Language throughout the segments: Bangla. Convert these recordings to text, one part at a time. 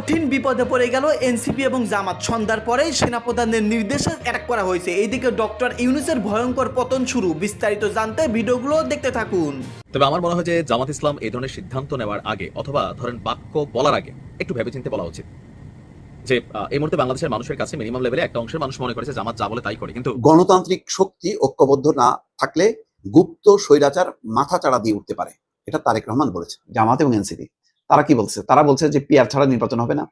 কঠিন বিপদে পড়ে গেল এনসিপি এবং জামাত। সন্ধ্যার পরেই সেনাপ্রধানের নির্দেশে অ্যাটাক করা হয়েছে। এইদিকে ডক্টর ইউনুসের ভয়ঙ্কর পতন শুরু। বিস্তারিত জানতে ভিডিওগুলো দেখতে থাকুন। তবে আমার মনে হয় যে জামাত ইসলাম এই ধরনের সিদ্ধান্ত নেওয়ার আগে অথবা ধরেন বাক্য বলার আগে একটু ভেবেচিন্তে বলা উচিত। যে এই মুহূর্তে বাংলাদেশের মানুষের কাছে মিনিমাম লেভেলে একটা অংশের মানুষ মনে করেছে জামাত যা বলে তাই করে। কিন্তু গণতান্ত্রিক শক্তি ঐক্যবদ্ধ না থাকলে গুপ্ত স্বৈরাচার মাথা চাড়া দিয়ে উঠতে পারে। এটা তারেক রহমান বলেছে জামাত এবং এনসিপি। তারা কি বলছে? তারা বলছে যে পিয়ার ছাড়া নির্বাচন হবে না।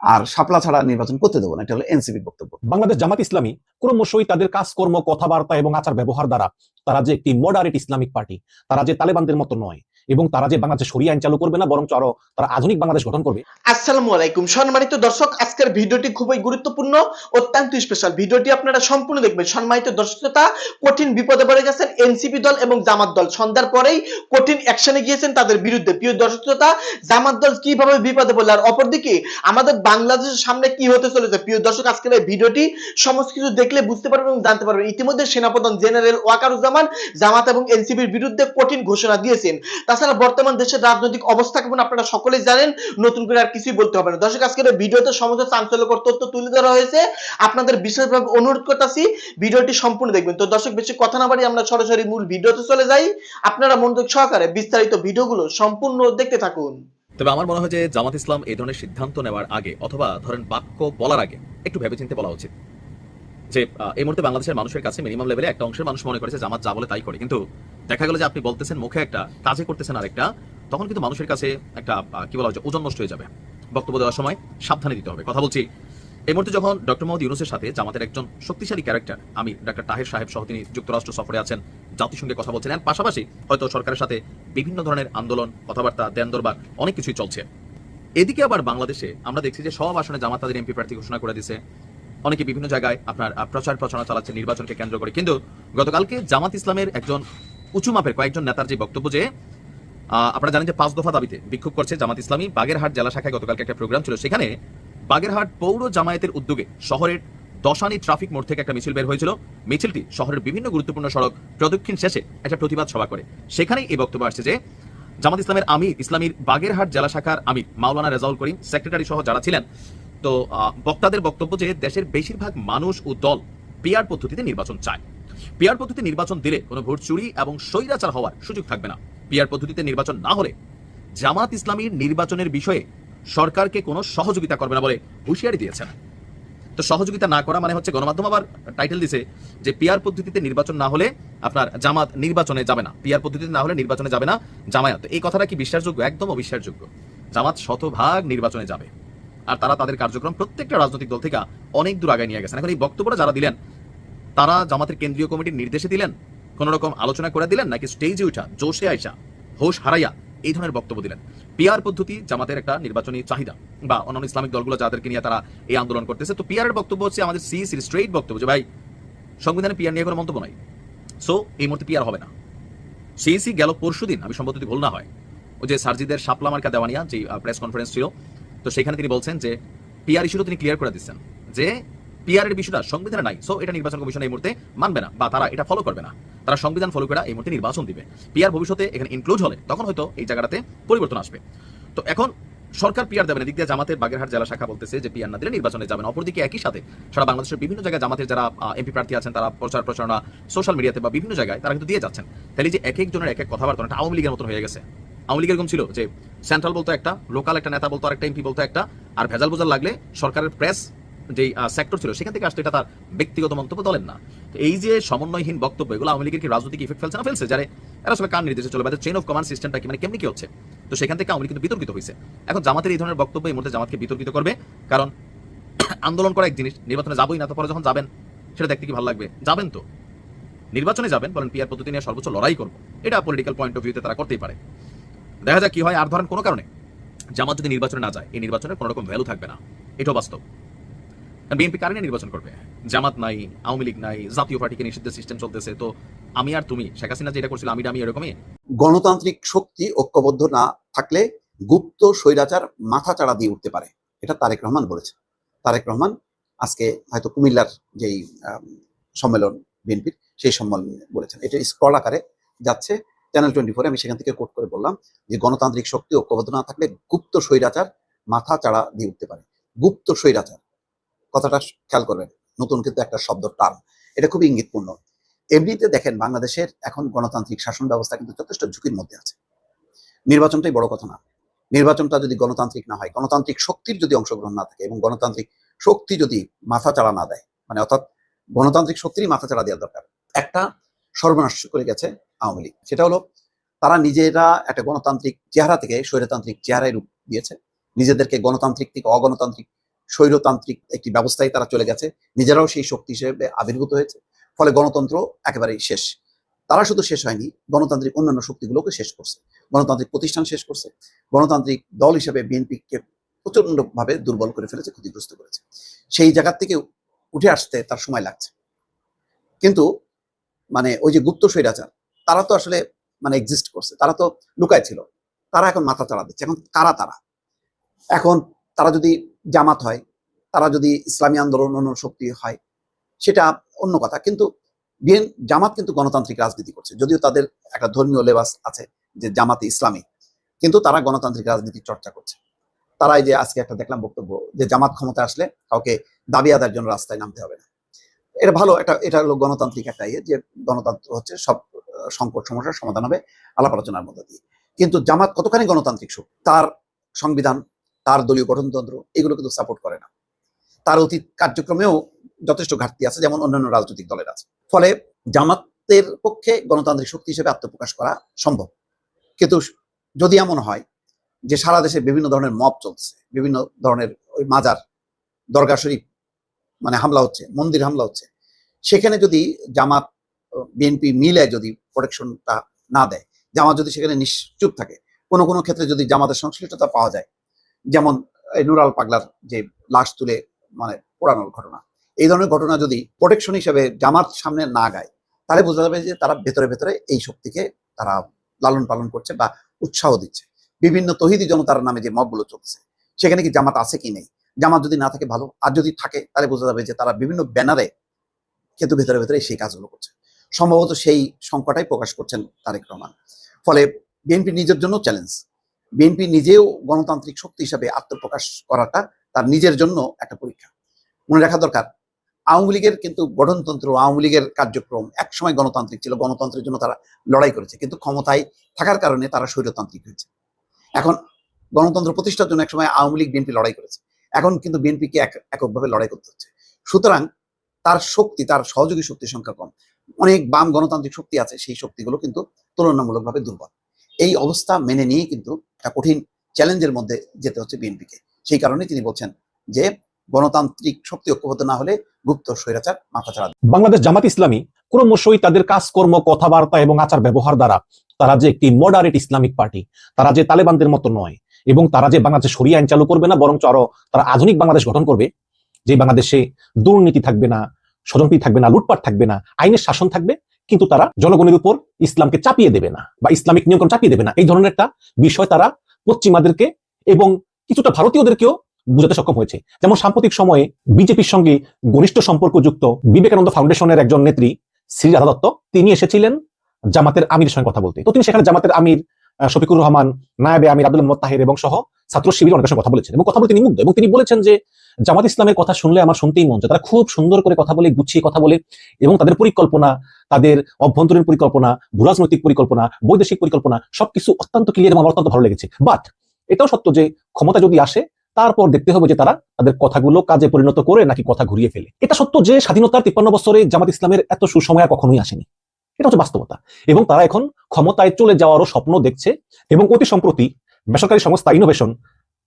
আর শাপলা ছাড়া নির্বাচন করতে দেবো না। এটা হলো এনসিপির বক্তব্য। বাংলাদেশ জামাত ইসলামী ক্রমশই তাদের কাজকর্ম, কথাবার্তা এবং আচার ব্যবহার দ্বারা তারা যে একটি মডারেট ইসলামিক পার্টি তারা যে তালেবানদের মতো নয়। এবং তারা যে বাংলাদেশে সরিয়ে আইন চালু করবে না বরং আরও তারা আধুনিক বাংলাদেশ গঠন করবে। আসসালামু আলাইকুম। সম্মানিত দর্শক, আজকের ভিডিওটি খুবই গুরুত্বপূর্ণ, অত্যন্ত স্পেশাল ভিডিওটি আপনারা সম্পূর্ণ দেখবেন। সম্মানিত দর্শকতা কঠিন বিপদে পড়ে গেছেন এনসিপি দল এবং জামাত দল। সন্ধ্যার পরেই কঠিন অ্যাকশনে গিয়েছেন তাদের বিরুদ্ধে। প্রিয় দর্শকতা জামাত দল কীভাবে বিপদে পড়ল? আর অপরদিকে, আমাদের বাংলাদেশের সামনে কি হতে চলেছে? প্রিয় দর্শক, আজকের এই ভিডিওটি সমস্ত কিছু দেখলে বুঝতে পারবেন এবং জানতে পারবেন। ইতিমধ্যে সেনাপ্রধান জেনারেল ওয়াকারুজ্জামান জামাত এবং এনসিপির বিরুদ্ধে কঠিন ঘোষণা দিয়েছেন। তাছাড়া বর্তমান দেশের রাজনৈতিক অবস্থা কেমন আপনারা সকলেই জানেন, নতুন করে আর কিছুই বলতে হবে না। দর্শক, আজকের ভিডিওতে সমস্ত চাঞ্চল্যকর তথ্য তুলে ধরা হয়েছে। আপনাদের বিশেষভাবে অনুরোধ করতেছি, ভিডিওটি সম্পূর্ণ দেখবেন। তো দর্শক, বেশি কথা না বাড়ি আমরা সরাসরি মূল ভিডিওতে চলে যাই। আপনারা মনোযোগ সহকারে বিস্তারিত ভিডিওগুলো সম্পূর্ণ দেখতে থাকুন। তবে আমার মনে হয় যে জামাত ইসলাম এই ধরনের সিদ্ধান্ত নেওয়ার আগে অথবা ধরেন বাক্য বলার আগে একটু ভেবে ভেবেচিন্তে বলা উচিত। যে এই মুহূর্তে বাংলাদেশের মানুষের কাছে মিনিমাম লেভেলে একটা অংশের মানুষ মনে করেছে জামাত যা বলে তাই করে। কিন্তু দেখা গেল যে আপনি বলতেছেন মুখে একটা, কাজে করতেছেন আরেকটা, তখন কিন্তু মানুষের কাছে একটা কি বলা যে, ওজন নষ্ট হয়ে যাবে। বক্তব্য দেওয়ার সময় সাবধানে দিতে হবে। কথা বলছি, এই মুহূর্তে যখন ডক্টর মোহাম্মদ ইউনুসের সাথে জামাতের একজন শক্তিশালী ক্যারেক্টার আমি ডক্টর তাহের সাহেব সহ তিনি যুক্তরাষ্ট্র সফরে আছেন, জাতিসংঘে কথা বলছেন এর পাশাপাশি হয়তো সরকারের সাথে বিভিন্ন ধরনের আন্দোলন, কথাবার্তা দেন দরবার অনেক কিছুই চলছে। এদিকে আবার বাংলাদেশে আমরা দেখছি যে সব আসনে জামাত তাদের এমপি প্রার্থী ঘোষণা করে দিছে। অনেকে বিভিন্ন জায়গায় আপনার প্রচার প্রচারণা চালাচ্ছে, নির্বাচনকে কেন্দ্র করে। কিন্তু গতকালকে জামাত ইসলামের একজন উঁচু মাপের কয়েকজন নেতার যে বক্তব্য যে আপনারা জানেন যে পাঁচ দফা দাবিতে বিক্ষোভ করছে জামাত ইসলামী। বাগেরহাট জেলা শাখায় গতকালকে একটা প্রোগ্রাম ছিল। সেখানে বাগেরহাট পৌর জামায়াতের উদ্যোগে শহরের দশানি ট্রাফিক মোড় থেকে একটা মিছিল বের হয়েছিল। মিছিলটি শহরের বিভিন্ন গুরুত্বপূর্ণ সড়ক প্রদক্ষিণ শেষে একটা প্রতিবাদ সভা করে। সেখানেই এই বক্তব্য আসছে যে, জামাত ইসলামের আমির, ইসলামীর বাগেরহাট জেলা শাখার আমির মাওলানা রেজাউল করিম, সেক্রেটারি সহ যারা ছিলেন তো বক্তাদের বক্তব্য যে দেশের বেশিরভাগ মানুষ ও দল পিয়ার পদ্ধতিতে নির্বাচন চায়। পিয়ার পদ্ধতিতে নির্বাচন দিলে কোনো ভোট চুরি এবং স্বৈরাচার হওয়ার সুযোগ থাকবে না। পিয়ার পদ্ধতিতে নির্বাচন না হলে জামাত ইসলামীর নির্বাচনের বিষয়ে সরকারকে কোনো সহযোগিতা করবে না বলে হুঁশিয়ারি দিয়েছেন। তো সহযোগিতা না করা মানে হচ্ছে গণমাধ্যম আবার টাইটেল দিছে যে পিয়ার পদ্ধতিতে নির্বাচন না হলে আপনার জামাত নির্বাচনে যাবে না। পিয়ার পদ্ধতিতে না হলে নির্বাচনে যাবে না জামায়াত। এই কথাটা কি বিশ্বাসযোগ্য? একদম অবিশ্বাসযোগ্য। জামাত শতভাগ নির্বাচনে যাবে। আর তারা তাদের কার্যক্রম প্রত্যেকটা রাজনৈতিক দল থেকে অনেক দূর আগে নিয়ে গেছেন। এখন এই বক্তব্যটা যারা দিলেন, তারা জামাতের কেন্দ্রীয় কমিটির নির্দেশে দিলেন, কোন রকম আলোচনা করে দিলেন, নাকি স্টেজে উঠা, জোশে আইসা, হোশ হারাইয়া এই ধরনের বক্তব্য দিলেন। পিয়ার পদ্ধতি জামাতের একটা নির্বাচনী চাহিদা বা অন্যান্য ইসলামিক দলগুলো যাদেরকে নিয়ে তারা এই আন্দোলন করতেছে। তো পিয়ারের বক্তব্য হচ্ছে আমাদের সিসির স্ট্রেইট বক্তব্য যে, ভাই, সংবিধানে পিয়ার নিয়ে কোনো মন্তব্য নাই। সো এই মুহূর্তে পিয়ার হবে না। সিএসি গেল পরশু দিন আমি সম্ভবত ভুল না হয়, ওই যে সার্জিদের শাপলা মার্কা দেওয়ানিয়া যে প্রেস কনফারেন্স ছিল তো সেখানে তিনি বলছেন যে পিআর ইস্যুটা তিনি ক্লিয়ার করে দিচ্ছেন যে পিআর এর বিষয়টা সংবিধানে নাই। সো এটা নির্বাচন কমিশন এই মুহূর্তে মানবে না বা তারা এটা ফলো করবে না। তারা সংবিধান ফলো করে এই মুহূর্তে নির্বাচন দিবে। পিআর ভবিষ্যতে এখানে ইনক্লুড হলে তখন হয়তো এই জায়গাটাতে পরিবর্তন আসবে। তো এখন সরকার পিআর দেবে না। দিক দিয়ে জামাতের বাগেরহাট জেলা শাখা বলতেছে যে পিআর না দিলে নির্বাচনে যাবেন অপরদিকে একই সাথে সারা বাংলাদেশের বিভিন্ন জায়গায় জামাতের যারা এমপি প্রার্থী আছেন, তারা প্রচার প্রচারণা সোশ্যাল মিডিয়াতে বা বিভিন্ন জায়গায় তারা কিন্তু দিয়ে যাচ্ছেন। তাহলে যে এক একজনের এক এক কথাবার্তা আওয়ামী লীগের মতন হয়ে গেছে। আওয়ামী লীগ এরকম ছিল যে সেন্ট্রাল বলতো একটা লোকাল একটা নেতা বলতো একটা এমপি বলতো একটা, আর ভেজাল বোঝাল লাগলে সরকারের প্রেস যে সেক্টর ছিল, সেখান থেকে আসতো, এটা তার ব্যক্তিগত মন্তব্য দলেন না। তো এই যে সমন্বয়হীন বক্তব্য, এগুলো আওয়ামী লীগের কি রাজনৈতিক ইফেক্ট ফেলছে না ফেলছে? যারা, এরা আসলে কার নির্দেশে চলে? চেইন অফ কমান্ড সিস্টেমটা কি? মানে কেমনি কি হচ্ছে? তো সেখান থেকে আওয়ামী কিন্তু বিতর্কিত হয়েছে। এখন জামাতের এই ধরনের বক্তব্য এই মুহূর্তে জামাতকে বিতর্কিত করবে। কারণ আন্দোলন করা এক জিনিস, নির্বাচনে যাবোই না, তারপরে যখন যাবেন, সেটা দেখতে কি ভালো লাগবে? যাবেন তো। নির্বাচনে যাবেন, বলেন পিয়ার পদ্ধতি নিয়ে সর্বোচ্চ লড়াই করব। এটা পলিটিক্যাল পয়েন্ট অফ ভিউতে তারা করতেই পারে। দেখা যাক কি হয়। আর ধরেন কোনো কারণে জামাত যদি নির্বাচনে না যায়, এই নির্বাচনের কোনো রকম ভ্যালু থাকবে না। এটাও বাস্তব। বিএনপি কারণে নির্বাচন করবে? জামাত নাই, আওয়ামী লীগ নাই, জাতীয় পার্টিকে নিষিদ্ধ সিস্টেম চলতেছে। তো আমি আর তুমি, শেখ হাসিনা যেটা করছিল, আমি আমি এরকমই? গণতান্ত্রিক শক্তি ঐক্যবদ্ধ না থাকলে গুপ্ত স্বৈরাচার মাথা চাড়া দিয়ে উঠতে পারে। এটা তারেক রহমান বলেছে। তারেক রহমান আজকে হয়তো কুমিল্লার যেই সম্মেলন বিএনপির, সেই সম্মেলনে বলেছেন। এটা স্ক্রল আকারে যাচ্ছে। চ্যানেল টোয়েন্টি ফোরে আমি সেখান থেকে কোট করে বললাম যে গণতান্ত্রিক শক্তি, ঐক্যবদ্ধ না থাকলে গুপ্ত স্বৈরাচার মাথা চাড়া দিয়ে উঠতে পারে। গুপ্ত স্বৈরাচার। কথাটা খেয়াল করবেন, নতুন কিন্তু একটা শব্দ টার্ম। এটা খুবই ইঙ্গিতপূর্ণ। এমনিতে দেখেন বাংলাদেশের এখন গণতান্ত্রিক শাসন ব্যবস্থা কিন্তু যথেষ্ট ঝুঁকির মধ্যে আছে। নির্বাচনটাই বড় কথা না। নির্বাচনটা যদি গণতান্ত্রিক না হয়, গণতান্ত্রিক শক্তির যদি অংশগ্রহণ না থাকে এবং গণতান্ত্রিক শক্তি যদি মাথা চাড়া না দেয় মানে অর্থাৎ গণতান্ত্রিক শক্তিরই মাথা চাড়া দেওয়া দরকার। একটা সর্বনাশ করে গেছে আওয়ামী লীগ। সেটা হলো, তারা নিজেরা একটা গণতান্ত্রিক চেহারা থেকে স্বৈরতান্ত্রিক চেহারায় রূপ দিয়েছে। নিজেদেরকে গণতান্ত্রিক থেকে অগণতান্ত্রিক স্বৈরতান্ত্রিক একটি ব্যবস্থায় তারা চলে গেছে। নিজেরাও সেই শক্তি হিসেবে আবির্ভূত হয়েছে। ফলে গণতন্ত্র একেবারেই শেষ। তারা শুধু শেষ হয়নি, গণতান্ত্রিক অন্যান্য শক্তিগুলোকে শেষ করছে। গণতান্ত্রিক প্রতিষ্ঠান শেষ করছে। গণতান্ত্রিক দল হিসেবে বিএনপিকে প্রচন্ডভাবে দুর্বল করে ফেলেছে, ক্ষতিগ্রস্ত করেছে। সেই জায়গা থেকে উঠে আসতে তার সময় লাগছে। কিন্তু মানে ওই যে গুপ্ত স্বৈরাচার তারা তো আসলে মানে এক্সিস্ট করছে, তারা তো লুকায় ছিল। তারা এখন মাথা চাড়া দিচ্ছে, এখন কারা তারা? এখন তারা যদি জামাত হয়, তারা যদি ইসলামী আন্দোলন অন্য শক্তি হয়, সেটা অন্য কথা। কিন্তু বিএন, জামাত কিন্তু গণতান্ত্রিক রাজনীতি করছে, যদিও তাদের একটা ধর্মীয় লেবাস আছে যে জামাতে ইসলামী, কিন্তু তারা গণতান্ত্রিক রাজনীতির চর্চা করছে। তারা এই যে আজকে একটা দেখলাম বক্তব্য যে জামাত ক্ষমতা আসলে কাউকে দাবি আদার জন্য রাস্তায় নামতে হবে না। এটা ভালো, এটা এটা হলো গণতান্ত্রিক একটা ইয়ে যে গণতন্ত্র হচ্ছে সব সংকট সমস্যার সমাধান হবে আলাপ আলোচনার মধ্যে দিয়ে। কিন্তু জামাত কতখানি গণতান্ত্রিক শক্তি তার সংবিধান, তার দলীয় গঠনতন্ত্র, এগুলো কিন্তু সাপোর্ট করে না। তার অতীত কার্যক্রমেও যথেষ্ট ঘাটতি আছে, যেমন অন্যান্য রাজনৈতিক দলের আছে। ফলে জামাতের পক্ষে গণতান্ত্রিক শক্তি হিসেবে আত্মপ্রকাশ করা সম্ভব। কিন্তু যদি এমন হয় যে সারা দেশে বিভিন্ন ধরনের মব চলছে, বিভিন্ন ধরনের ওই মাজার দরগা শরীফ মানে হামলা হচ্ছে, মন্দির হামলা হচ্ছে, সেখানে যদি জামাত বিএনপি মিলে যদি প্রোটেকশনটা না দেয়, জামাত যদি সেখানে নিশ্চুপ থাকে, কোনো কোনো ক্ষেত্রে যদি জামাতের সংশ্লিষ্টতা পাওয়া যায়, যেমন নুরাল পাগলার যে লাশ তুলে মানে পোড়ানোর ঘটনা, এই ধরনের ঘটনা যদি প্রোটেকশন হিসেবে জামাত সামনে না গায়, তাহলে বোঝা যাবে যে তারা ভেতরে ভেতরে এই শক্তিকে তারা লালন পালন করছে বা উৎসাহ দিচ্ছে। বিভিন্ন তহিদি জনতার নামে যে মবগুলো চলছে, সেখানে কি জামাত আছে কি নেই? জামাত যদি না থাকে ভালো, আর যদি থাকে, তাহলে বোঝা যাবে যে তারা বিভিন্ন ব্যানারে কিন্তু ভেতরে ভেতরে সেই কাজগুলো করছে। সম্ভবত সেই সংকটাই প্রকাশ করছেন তারেক রহমান। ফলে বিএনপি নিজের জন্য চ্যালেঞ্জ বিএনপি নিজেও গণতান্ত্রিক শক্তি হিসাবে আত্মপ্রকাশ করাটা তার নিজের জন্য একটা পরীক্ষা। মনে রাখা দরকার, আওয়ামী লীগের কিন্তু গঠনতন্ত্র আওয়ামী লীগের কার্যক্রম একসময় গণতান্ত্রিক ছিল, গণতন্ত্রের জন্য তারা লড়াই করেছে। কিন্তু ক্ষমতায় থাকার কারণে তারা স্বৈরতান্ত্রিক হয়েছে। এখন গণতন্ত্র প্রতিষ্ঠার জন্য একসময় আওয়ামী লীগ বিএনপি লড়াই করেছে। এখন কিন্তু বিএনপিকে এককভাবে লড়াই করতে হচ্ছে। সুতরাং তার শক্তি, তার সহযোগী শক্তির সংখ্যা কম। অনেক বাম গণতান্ত্রিক শক্তি আছে, সেই শক্তিগুলো কিন্তু তুলনামূলকভাবে দুর্বল। এই অবস্থা মেনে নিয়ে কিন্তু একটা কঠিন চ্যালেঞ্জের মধ্যে যেতে হচ্ছে বিএনপিকে। সেই কারণে তিনি বলছেন যে, গণতান্ত্রিক শক্তি ঐক্যবদ্ধ না হলে গুপ্ত স্বৈরাচার মাথা ছাড়া বাংলাদেশ জামাত ইসলামী ক্রমশই তাদের কাজকর্ম, কথাবার্তা এবং আচার ব্যবহার দ্বারা তারা যে একটি মডারেট ইসলামিক পার্টি তারা যে তালেবানদের মতো নয় এবং তারা যে বাংলাদেশে সরিয়ে আইন চালু করবে না, বরঞ্চ আরও তারা আধুনিক বাংলাদেশ গঠন করবে, যে বাংলাদেশে দুর্নীতি থাকবে না স্বজনপ্রীতি থাকবে না, লুটপাট থাকবে না, আইনের শাসন থাকবে, কিন্তু তারা জনগণের উপর ইসলামকে চাপিয়ে দেবে না বা ইসলামিক নিয়মকানুন চাপিয়ে দেবে না। এই ধরনের একটা বিষয় তারা পশ্চিমাদেরকে এবং কিছুটা ভারতীয়দেরকেও বুঝাতে সক্ষম হয়েছে। যেমন সাম্প্রতিক সময়ে বিজেপির সঙ্গে ঘনিষ্ঠ সম্পর্কযুক্ত বিবেকানন্দ ফাউন্ডেশনের একজন নেত্রী শ্রী রাধা দত্ত তিনি এসেছিলেন জামাতের আমির সঙ্গে কথা বলতে। তো তিনি সেখানে জামাতের আমির শফিকুর রহমান, নায়াবে আমির আব্দুল মোহাম্মদ এবং সহ ছাত্র শিবির অনেকের সঙ্গে কথা বলেছেন এবং কথা বলে তিনি মুগ্ধ এবং তিনি বলেছেন যে জামাত ইসলামের কথা শুনলে আমার শুনতেই মন চায় তারা খুব সুন্দর করে কথা বলে, গুছিয়ে কথা বলে এবং তাদের পরিকল্পনা, তাদের অভ্যন্তরীণ পরিকল্পনা, ভূরাজনৈতিক পরিকল্পনা, বৈদেশিক পরিকল্পনা সবকিছু অত্যন্ত ক্লিয়ার আমার অত্যন্ত ভালো লেগেছে। বাট এটাও সত্য যে ক্ষমতা যদি আসে, তারপর দেখতে হবে যে তারা তাদের কথাগুলো কাজে পরিণত করে নাকি কথা ঘুরিয়ে ফেলে। এটা সত্য যে স্বাধীনতার তিপ্পান্ন বছরে জামাত ইসলামের এত সুসময় কখনোই আসেনি। এটা হচ্ছে বাস্তবতা। এবং তারা এখন ক্ষমতায় চলে যাওয়ারও স্বপ্ন দেখছে এবং অতি সম্প্রতি বেসরকারি সংস্থা ইনোভেশন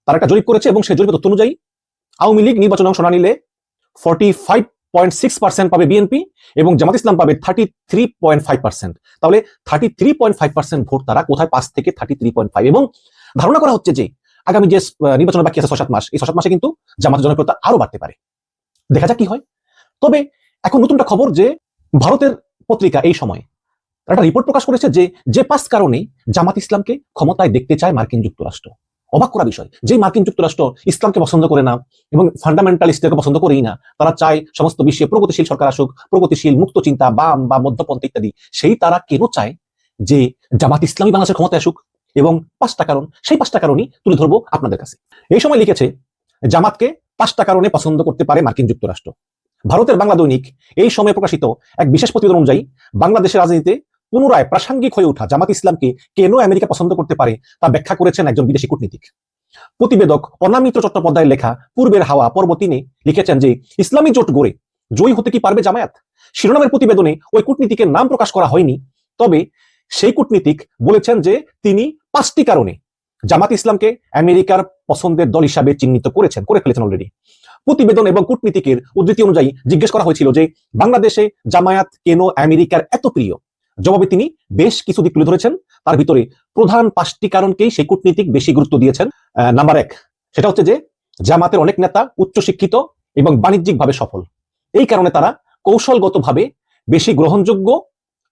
তারা একটা জরিপ করেছে এবং সেই জরিপের তথ্য অনুযায়ী আওয়ামী লীগ নির্বাচনে অংশ না নিলে ফর্টি ফাইভ পয়েন্ট পাবে বিএনপি এবং জামাত ইসলাম পাবে থার্টি তাহলে থার্টি ভোট তারা কোথায়? পাঁচ থেকে থার্টি এবং ধারণা করা হচ্ছে যে আগামী যে নির্বাচন বাকি আছে ছয় মাস, এই ছয় মাসে কিন্তু জামাতের জনপ্রিয়তা আরও বাড়তে পারে। দেখা যাক কি হয়। তবে এখন নতুনটা খবর যে ভারতের পত্রিকা এই সময় একটা রিপোর্ট প্রকাশ করেছে যে যে পাঁচ কারণেই জামাত ইসলামকে ক্ষমতায় দেখতে চায় মার্কিন যুক্তরাষ্ট্র। অবাক করা বিষয়। যে মার্কিন যুক্তরাষ্ট্র ইসলামকে পছন্দ করে না এবং ফান্ডামেন্টালিস্টদেরকে পছন্দ করেই না, তারা চায় সমস্ত বিশ্বে প্রগতিশীল সরকার আসুক, প্রগতিশীল মুক্ত চিন্তা, বাম বা মধ্যপন্থী ইত্যাদি। সেই তারা কেন চায় যে জামাত ইসলামী বাংলাদেশের ক্ষমতায় আসুক? এবং পাঁচটা কারণ, সেই পাঁচটা কারণই তুলে ধরবো আপনাদের কাছে। এই সময় লিখেছে, জামাতকে পাঁচটা কারণে পছন্দ করতে পারে মার্কিন যুক্তরাষ্ট্র। ভারতের বাংলা দৈনিক এই সময় প্রকাশিত এক বিশেষ প্রতিবেদন অনুযায়ী বাংলাদেশের রাজনীতিতে পুনরায় প্রাসঙ্গিক হয়ে ওঠা জামাত ইসলামকে কেন আমেরিকা পছন্দ করতে পারে তা ব্যাখ্যা করেছেন একজন বিদেশি কূটনীতিক। প্রতিবেদক অনামিত্র চট্টোপাধ্যায়ের লেখা পূর্বের হাওয়া পর্ব তিনি লিখেছেন যে, ইসলামী জোট গড়ে জয়ী হতে কি পারবে জামায়াত? শিরোনামের প্রতিবেদনে ওই কূটনীতিকের নাম প্রকাশ করা হয়নি, তবে সেই কূটনীতিক বলেছেন যে, তিনি পাঁচটি কারণে জামাত ইসলামকে আমেরিকার পছন্দের দল হিসাবে চিহ্নিত করেছেন, করে ফেলেছেন অলরেডি প্রতিবেদন এবং কূটনীতিকের উদ্ধৃতি অনুযায়ী জিজ্ঞেস করা হয়েছিল যে, বাংলাদেশে জামায়াত কেন আমেরিকার এত প্রিয়? জবাবে তিনি বেশ কিছু দিক তুলে ধরেছেন। তার ভিতরে প্রধান পাঁচটি কারণকেই সেই কূটনীতিক বেশি গুরুত্ব দিয়েছেন। নাম্বার এক, সেটা হচ্ছে যে জামাতের অনেক নেতা উচ্চশিক্ষিত এবং বাণিজ্যিকভাবে সফল। এই কারণে তারা কৌশলগতভাবে বেশি গ্রহণযোগ্য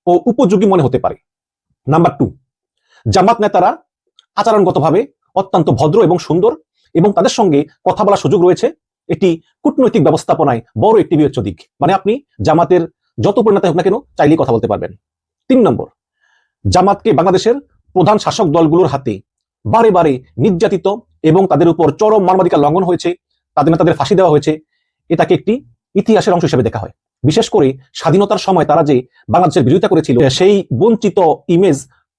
ও উপযোগী মনে হতে পারে। নাম্বার টু, জামাত নেতারা আচরণগতভাবে অত্যন্ত ভদ্র এবং সুন্দর এবং তাদের সঙ্গে কথা বলার সুযোগ রয়েছে। এটি কূটনৈতিক ব্যবস্থাপনায় বড় একটি বিবেচ্য দিক। মানে আপনি জামাতের যত পরিণত হোক না কেন, চাইলেই কথা বলতে পারবেন। তিন নম্বর, জামাতকে বাংলাদেশের প্রধান শাসক দলগুলোর হাতে বারে বারে নির্যাতিত এবং তাদের উপর চরম মানবাধিকার লঙ্ঘন হয়েছে, তাদের নেতাদের ফাঁসি দেওয়া হয়েছে, এটাকে একটি ইতিহাসের অংশ হিসেবে দেখা হয়। বিশেষ করে স্বাধীনতার সময় তারা যে বাংলাদেশের বিরোধিতা করেছিল, সেই বঞ্চিত ইমেজ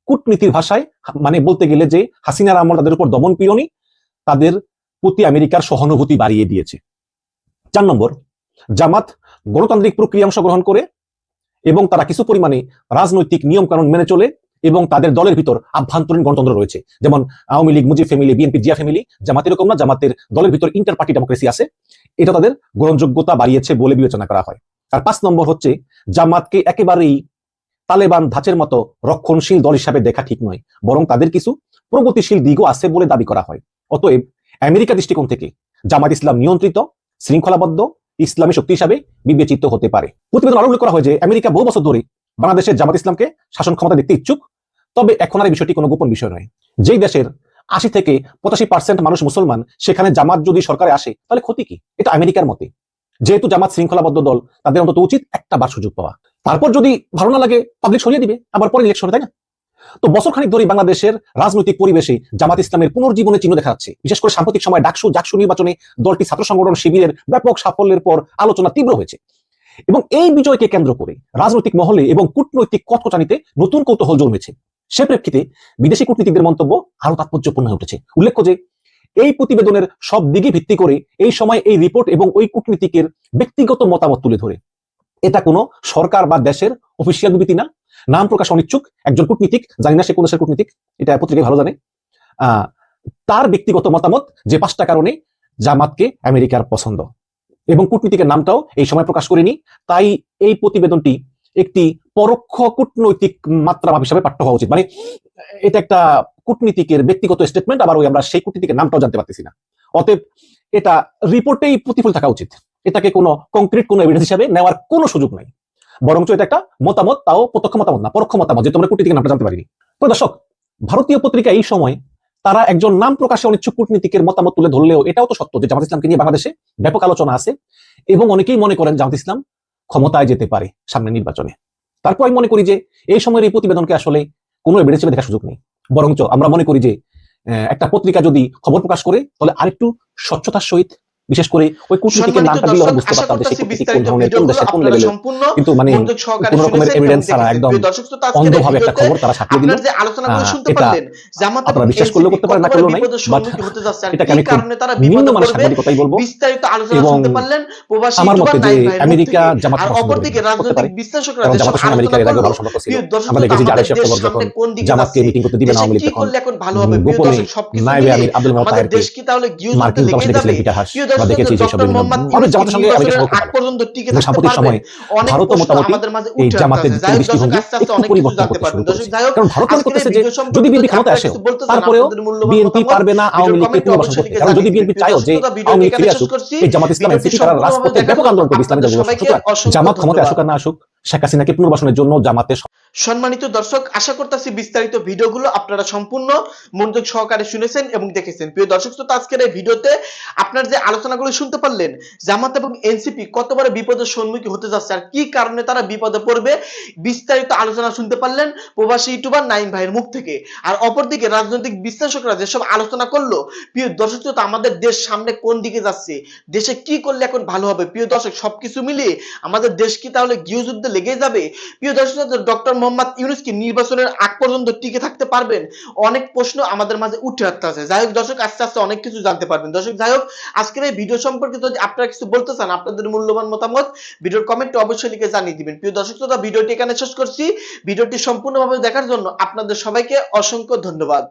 কূটনীতির ভাষায় মানে বলতে গেলে যে হাসিনার আমল তাদের উপর দমন পীড়নই তাদের প্রতি আমেরিকার সহানুভূতি বাড়িয়ে দিয়েছে। চার নম্বর, জামাত গণতান্ত্রিক প্রক্রিয়া অংশগ্রহণ করে এবং তারা কিছু পরিমাণে রাজনৈতিক নিয়ম কানুন মেনে চলে এবং তাদের দলের ভিতর আভ্যন্তরীণ গণতন্ত্র রয়েছে। যেমন Awami League, Mujib family, BNP, Zia family Jamaat এরকম না, জামাতের দলের ভিতর ইন্টার পার্টি ডেমোক্রেসি আছে। এটা তাদের গ্রহণযোগ্যতা বাড়িয়েছে বলে বিবেচনা করা হয়। আর পাঁচ নম্বর হচ্ছে, জামাতকে একেবারেই তালেবান ধাঁচের মতো রক্ষণশীল দল হিসাবে দেখা ঠিক নয়, বরং তাদের কিছু প্রগতিশীল দিকও আছে বলে দাবি করা হয়। অতএব আমেরিকা দৃষ্টিকোণ থেকে জামাত ইসলাম নিয়ন্ত্রিত, শৃঙ্খলাবদ্ধ ইসলামী শক্তি হিসাবে বিবেচিত হতে পারে। প্রতিবেদন আরও উল্লেখ করা হয় যে, আমেরিকা বহু বছর ধরে বাংলাদেশের জামাত ইসলামকে শাসন ক্ষমতা দেখতে ইচ্ছুক, তবে এখন আর এই বিষয়টি কোনো গোপন বিষয় নয়। যেই দেশের আশি থেকে পঁচাশি পার্সেন্ট মানুষ মুসলমান, সেখানে জামাত যদি সরকারে আসে, তাহলে ক্ষতি কি? এটা আমেরিকার মতে। যেহেতু জামাত শৃঙ্খলাবদ্ধ দল, তাদের অন্তত উচিত একটা বার সুযোগ পাওয়া। তারপর যদি ভালো না লাগে পাবলিক সরিয়ে দিবে, আবার পরে ইলেকশনে তাই না? তো বছর খানিক ধরে বাংলাদেশের রাজনৈতিক পরিবেশে জামাত ইসলামের পুনর্জীবনের চিহ্ন দেখা যাচ্ছে। বিশেষ করে সাম্প্রতিক সময় ডাকসু, জাকসু নির্বাচনে দলটি ছাত্র সংগঠন শিবিরের ব্যাপক সাফল্যের পর আলোচনা তীব্র হয়েছে। এবং এই বিজয়কে কেন্দ্র করে রাজনৈতিক মহলে এবং কূটনৈতিক কটকটানিতে নতুন কৌতূহল জন্মেছে। সে প্রেক্ষিতে বিদেশি কূটনীতিকদের মন্তব্য আরও তাৎপর্যপূর্ণ হয়ে উঠেছে। উল্লেখ্য যে, এই প্রতিবেদনের সব দিকে ভিত্তি করে এই সময় এই রিপোর্ট এবং ওই কূটনীতিকের ব্যক্তিগত মতামত তুলে ধরে। এটা কোনো সরকার বা দেশের অফিসিয়াল বিবৃতি না। নাম প্রকাশ অনিচ্ছুক, একজন কূটনীতিক, জানি না সে কোন দেশের কূটনীতিক, এটা পত্রিকায় ভালো জানে। তার ব্যক্তিগত মতামত যে পাঁচটা কারণে জামাতকে আমেরিকার পছন্দ। এবং কূটনীতিকের নামটাও এই সময় প্রকাশ করেনি। তাই এই প্রতিবেদনটি একটি পরোক্ষ কূটনৈতিক মাত্রা হিসাবে পাঠ্য হওয়া উচিত। মানে এটা একটা কূটনীতিকের ব্যক্তিগত স্টেটমেন্ট আবার ওই আমরা সেই কূটনীতিকের নামটাও জানতে পারতেছি না। অতএব এটা রিপোর্টেই প্রতিফল থাকা উচিত। এটাকে কোনো কংক্রিট কোনো এভিডেন্স হিসাবে নেওয়ার কোনো সুযোগ নাই। বরঞ্চ এটা একটা মতামত, তাও প্রত্যক্ষ মতামত না, পরোক্ষ মতামত, যে তোমরা কূটনীতিকের নামটা জানতে পারিনি। তো দর্শক, ভারতীয় পত্রিকা এই সময় তারা একজন নাম প্রকাশে অনিচ্ছুক কূটনীতিকের মতামত তুলে ধরলেও এটাও তো সত্য যে জামাত ইসলামকে নিয়ে বাংলাদেশে ব্যাপক আলোচনা আছে এবং অনেকেই মনে করেন জামাত ইসলাম ক্ষমতায় যেতে পারে সামনে নির্বাচনে। তারপর আমি মনে করি যে এই সময়ের এই প্রতিবেদনকে আসলে কোনো এভিডেন্স হিসেবে দেখার সুযোগ নেই। বরঞ্চ আমরা মনে করি যে একটা পত্রিকা যদি খবর প্রকাশ করে, তাহলে আরেকটু স্বচ্ছতার সহিত বিশেষ করে ওই সম্মানিত নামটা দিলে বুঝতে পারতাম করতেছি কূটনীতিক কোন ধরনের কোন দেশের কোন সম্পূর্ণ কিন্তু মানে কোনো রকমের এভিডেন্স ছাড়া একদম অন্ধভাবে একটা খবর তারা ছাপিয়ে দিল। যে আলোচনাগুলো আহ, শুনতে এটা পারলেন জামাত এবং আপনারা বিশ্বাস NCP করতে পারেন, না করলেও নাই, আর এটাকে আমি নিম্নমানের পড়বে। সাংবাদিকতাই বলব। বিস্তারিত আলোচনা এবং শুনতে পারলেন প্রবাসী আমার মতে যে আমেরিকা জামাত আর অপরদিকে করতে পারে। রাজনৈতিক বিশ্লেষকরা জামাতের সঙ্গে আমেরিকার এর আগে ভালো সম্পর্ক ছিল। আমরা দেখেছি যে শ্রোতা, আড়াইশো আমাদের অক্টোবর দেশ যখন জামাতকে? মিটিং করতে দিবেন দেশে আওয়ামী লীগ কি তখন করলে এখন ভালো হবে? প্রিয় গোপনে সবকিছু নাইবে আমির আব্দুল মোতাহেরকে দেশ কি তাহলে গিয়ে মার্কিন দূতাবাসে যাবে গেছিলেন ইতিহাস প্রিয় দেখেছি যে সব ডক্টর বিভিন্ন মোহাম্মদ আমাদের ইউনূস জামাতের সঙ্গে আমেরিকার নির্বাচনের সম্পর্ক আগ ভালো। পর্যন্ত টিকে সাম্প্রতিক সময়ে ভারত মোটামুটি এই জামাতের আসতেছে। দিকে যাই হোক দৃষ্টিভঙ্গি দর্শক, আস্তে আস্তে একটু পরিবর্তন করতে শুরু করেছে কারণ ভারত মনে করতেছে যে যদি বিএনপি যদি ক্ষমতায় আপনারা আসেও কিছু বলতে চান, তারপরেও বিএনপি পারবে না আওয়ামী লীগকে পুনর্বাসন করতে। কারণ যদি বিএনপি চাইও যে আওয়ামী লীগ ফিরে আসুক এই জামাত ইসলাম এনসিপি তারা রাজপথে ব্যাপক আন্দোলন করবে ইসলামী আপনাদের দলগুলোর সবাইকে সুতরাং অসংখ্য জামাত ক্ষমতায় আসুক আর না আসুক শেখ হাসিনাকে পুনর্বাসনের জন্য জামাতে সম্মানিত দর্শক, আশা করতেছি বিস্তারিত ভিডিওগুলো আপনারা সম্পূর্ণ মনোযোগ সহকারে শুনেছেন এবং দেখেছেন। প্রিয় দর্শক, শ্রোতা, আজকের এই ভিডিওতে আপনার যে আলোচনাগুলো শুনতে পারলেন, জামাত এবং এনসিপি কতবার বিপদের সম্মুখীন হতে যাচ্ছে আর কি কারণে তারা বিপদে পড়বে, বিস্তারিত আলোচনা শুনতে পারলেন প্রবাসী ইউটিউবার নাইম ভাইয়ের মুখ থেকে। আর অপরদিকে রাজনৈতিক বিশ্লেষকরা যেসব আলোচনা করল, প্রিয় দর্শক, শ্রোতা, আমাদের দেশ সামনে কোন দিকে যাচ্ছে, দেশে কি করলে এখন ভালো হবে? প্রিয় দর্শক, সবকিছু মিলিয়ে আমাদের দেশ কি তাহলে গৃহযুদ্ধে লেগে যাবে। প্রিয় দর্শক, ডক্টর মোহাম্মদ ইউনুস কি নির্বাচনের আগ পর্যন্ত টিকে থাকতে পারবেন? অনেক প্রশ্ন আমাদের মাঝে উঠে আসতে আছে। যাই হোক, দর্শক, আস্তে আস্তে অনেক কিছু জানতে পারবেন। দর্শক, যাই হোক, আজকের এই ভিডিও সম্পর্কে যদি আপনারা কিছু বলতে চান, আপনাদের মূল্যবান মতামত ভিডিওর কমেন্টে অবশ্যই লিখে জানিয়ে দিবেন। প্রিয় দর্শক ভিডিওটি এখানে শেষ করছি। ভিডিওটি সম্পূর্ণভাবে দেখার জন্য আপনাদের সবাইকে অসংখ্য ধন্যবাদ।